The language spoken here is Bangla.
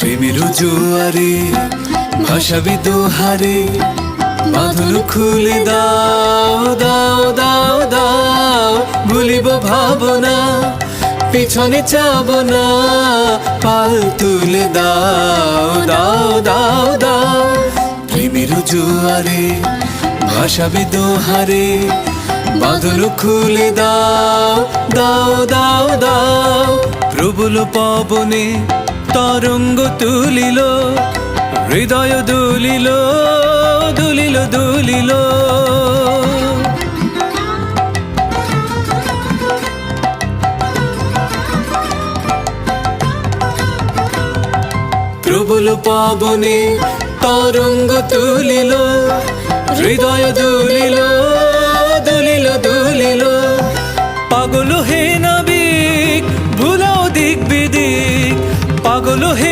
প্রেমের জুয়ারে, ভাসাবি দোহারে, বাঁধন খুলে দাও দাও দাও দাও, ভুলিব ভাবনা, পিছনে চাব না পাল তুলে দাও দাও দাও দাও। প্রেমের জুয়ারে, ভাসাবি দোহারে, বাঁধন খুলে দাও দাও দাও দাও, প্রবল পবনে তরঙ্গ তুলিল, হৃদয় দুলিল দুলিল দুলিল। প্রবল পাবনে তরঙ্গ তুলিল, হৃদয় দুলিল দুলিল দুলিল। পাগল হে পাগল হে